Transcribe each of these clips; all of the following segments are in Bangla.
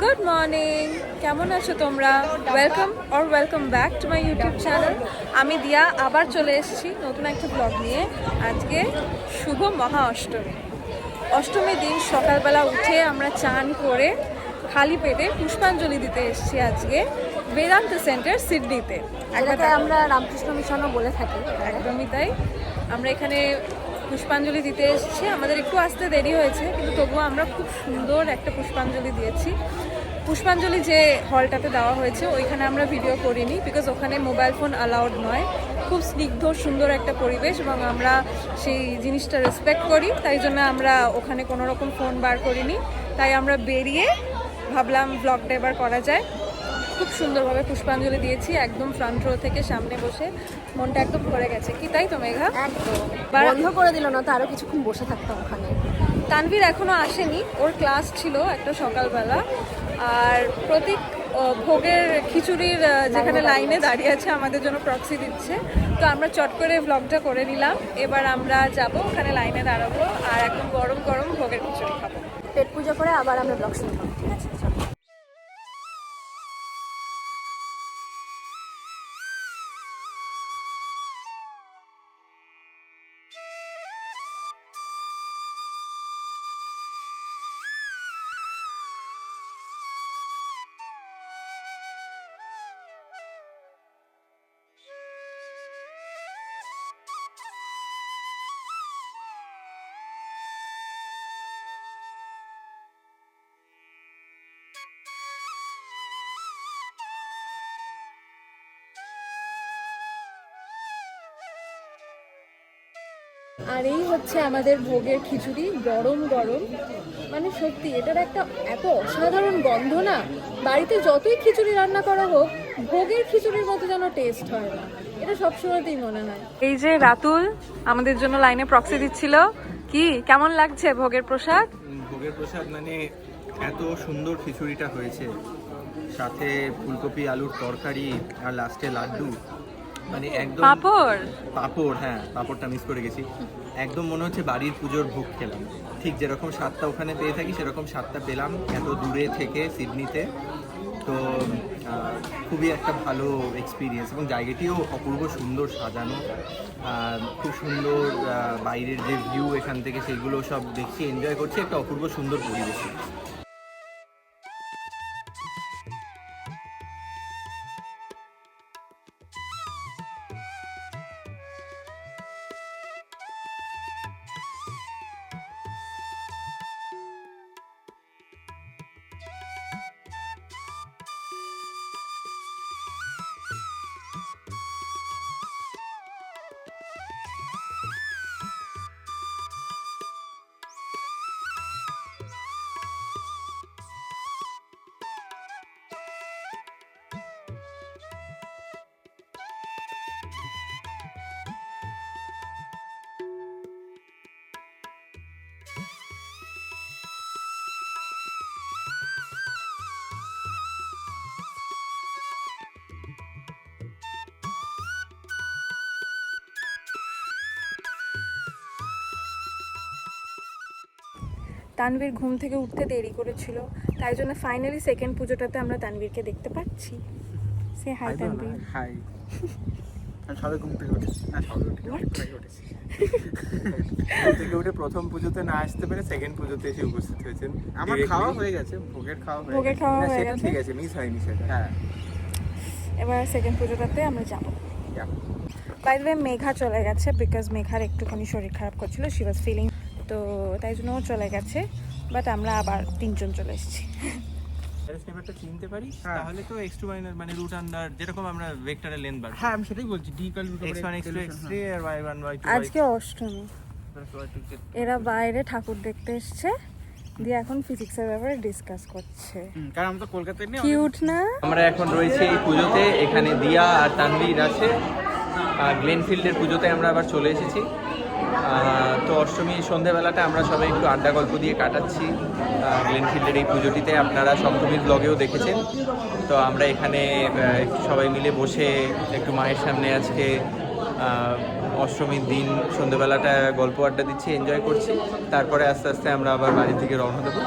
গুড মর্নিং কেমন আছো তোমরা? Welcome or welcome back to my YouTube channel আমি দিয়া আবার চলে এসেছি নতুন একটা ব্লগ নিয়ে। আজকে শুভ মহা অষ্টমী। অষ্টমীর দিন সকালবেলা উঠে আমরা চান করে খালি পেটে পুষ্পাঞ্জলি দিতে এসেছি আজকে বেদান্ত সেন্টার সিডনিতে। আমরা রামকৃষ্ণ মিশনও বলে থাকি। একদমই তাই। আমরা এখানে পুষ্পাঞ্জলি দিতে এসেছি। আমাদের একটু আসতে দেরি হয়েছে, কিন্তু তবুও আমরা খুব সুন্দর একটা পুষ্পাঞ্জলি দিয়েছি। পুষ্পাঞ্জলি যে হলটাতে দেওয়া হয়েছে, ওইখানে আমরা ভিডিও করিনি বিকজ ওখানে মোবাইল ফোন অ্যালাউড নয়। খুব স্নিগ্ধ, সুন্দর একটা পরিবেশ, এবং আমরা সেই জিনিসটা রেসপেক্ট করি, তাই জন্য আমরা ওখানে কোনো রকম ফোন বার করিনি। তাই আমরা বেরিয়ে ভাবলাম ব্লগটা এবার করা যায়। খুব সুন্দরভাবে পুষ্পাঞ্জলি দিয়েছি একদম ফ্রন্ট রো থেকে সামনে বসে। মনটা একদম ভরে গেছে। কি তাই তো মেঘা? বন্ধ করে দিল না তো আরও কিছুক্ষণ বসে থাকতাম ওখানে। তানভীর এখনও আসেনি। ওর ক্লাস ছিল একটা সকালবেলা। আর প্রতীক ভোগের খিচুড়ির যেখানে লাইনে দাঁড়িয়ে আছে আমাদের জন্য প্রক্সি দিচ্ছে। তো আমরা চট করে ব্লগটা করে নিলাম। এবার আমরা যাব ওখানে লাইনে দাঁড়াবো। আর একদম গরম গরম ভোগের খিচুড়ি খাব। পেট পুজো করে আবার আমরা ব্লগ শুনব। ঠিক আছে। আর এই হচ্ছে আমাদের ভোগের খিচুড়ি গরম গরম। মানে সত্যি এটার একটা এত অসাধারণ গন্ধ না বাড়িতে যতই খিচুড়ি রান্না করা হোক ভোগের খিচুড়ির মতো যেন টেস্ট হয় না। এটা সবসময়তেই মনে হয়। এই যে রাতুল আমাদের জন্য লাইনে প্রক্সি দিচ্ছিল কি কেমন লাগছে ভোগের প্রসাদ? ভোগের প্রসাদ মানে এত সুন্দর খিচুড়িটা হয়েছে। সাথে ফুলকপি আলুর তরকারি আর লাস্টে লাড্ডু। মানে একদম পাপড়? পাপড় হ্যাঁ পাপড়টা মিস করে গেছি। একদম মনে হচ্ছে বাড়ির পুজোর ভোগ খেলাম। ঠিক যেরকম স্বাদটা ওখানে পেয়ে থাকি সেরকম স্বাদটা পেলাম। এত দূরে থেকে সিডনিতে। তো খুবই একটা ভালো এক্সপিরিয়েন্স এবং জায়গাটিও অপূর্ব সুন্দর সাজানো। খুব সুন্দর বাইরের যে ভিউ এখান থেকে সেগুলো সব দেখছি এনজয় করছি। একটা অপূর্ব সুন্দর পরিবেশে। তানভীর ঘুম থেকে উঠতে দেরি করেছিল তাই জন্য ফাইনালি সেকেন্ড পুজোটাতে আমরা তানভীরকে দেখতে পাচ্ছি। সে হাই তানভীর। হাই আমি সবে ঘুম থেকে উঠেছি। না সবে উঠেছি। ঘুম থেকে উঠে প্রথম পুজোতে না আসতে পেরে সেকেন্ড পুজোতে এসে উপস্থিত হয়েছেন। আমার খাওয়া হয়ে গেছে ভোগের খাওয়া হয়ে ভোগের খাওয়া হয়ে গেছে। ঠিক আছে মিস হয়নি সেটা। হ্যাঁ। এবার সেকেন্ড পুজোটাতে আমরা যাব. বাই দ্য মেঘা চলে গেছে বিকজ মেঘার একটুখানি শরীর খারাপ করছিল শি ওয়াজ ফিলিং তো তাই জন্য ও চলে গেছে বাট আমরা আবার তিনজন চলে এসেছি। চিনতে পারি? হ্যাঁ। তাহলে তো মানে রুট আন্ডার যেরকম আমরা ভেক্টরের লেন্থ বার হ্যাঁ আমি সেটাই বলছি আর আজকে অষ্টমী। এরা বাইরে ঠাকুর দেখতে এসছে দিয়ে এখন ফিজিক্সের ব্যাপারে ডিসকাস করছে। কারণ আমরা তো কলকাতায় নেই কিউট না? আমরা এখন রয়েছে এই পুজোতে এখানে দিয়া আর তানভীর আছে। আর গ্লেনফিল্ডের পুজোতে আমরা আবার চলে এসেছি। তো অষ্টমী সন্ধেবেলাটা আমরা সবাই একটু আড্ডা গল্প দিয়ে কাটাচ্ছি। গ্লেনফিল্ডের এই পুজোটিতে আপনারা সপ্তমীর ব্লগেও দেখেছেন। তো আমরা এখানে সবাই মিলে বসে একটু মায়ের সামনে আজকে অষ্টমীর দিন সন্ধেবেলাটা গল্প আড্ডা দিচ্ছি এনজয় করছি। তারপরে আস্তে আস্তে আমরা আবার বাড়ি থেকে রওনা দেবো।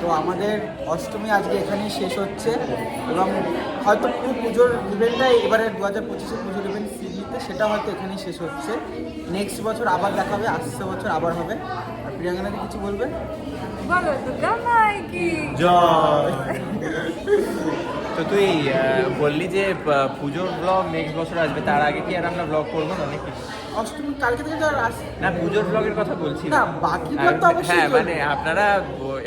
তো আমাদের অষ্টমী আজকে এখানেই শেষ হচ্ছে এবং হয়তো পুরো পুজোর ইভেন্টটাই এবারে দু হাজার পঁচিশে পুজোর ইভেন্ট সিডনিতে সেটা হয়তো এখানেই শেষ হচ্ছে। নেক্সট বছর আবার দেখা হবে আসছে বছর আবার হবে। আর প্রিয়াঙ্গনাকে কিছু বলবে? জয়। তো তুই বললি যে পুজোর ব্লগ নেক্সট বছর আসবে তার আগে কি আর আমরা ব্লগ করব না নাকি? অষ্টমী কালকে থেকে আর না পুজোর ব্লগের কথা বলছি। না, বাকি vlog তো অবশ্যই হ্যাঁ মানে আপনারা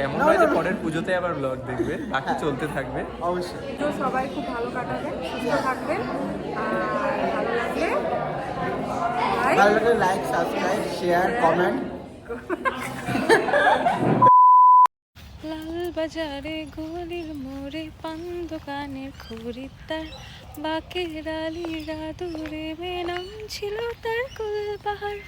এমন নয় যে। পরের পুজোতে আবার ব্লগ দেখবে বাকি হ্যাঁ। চলতে থাকবে। অবশ্যই। তো সবাই খুব ভালো কাটাবেন সুস্থ থাকবেন আর ভালো লাগলে ভালো লাগলে লাইক সাবস্ক্রাইব শেয়ার কমেন্ট বাজারে গলির মোড়ে পান দোকানের খরিদ্দার বাকের আলী দূরে মেনাম ছিল তার কুল পাহাড়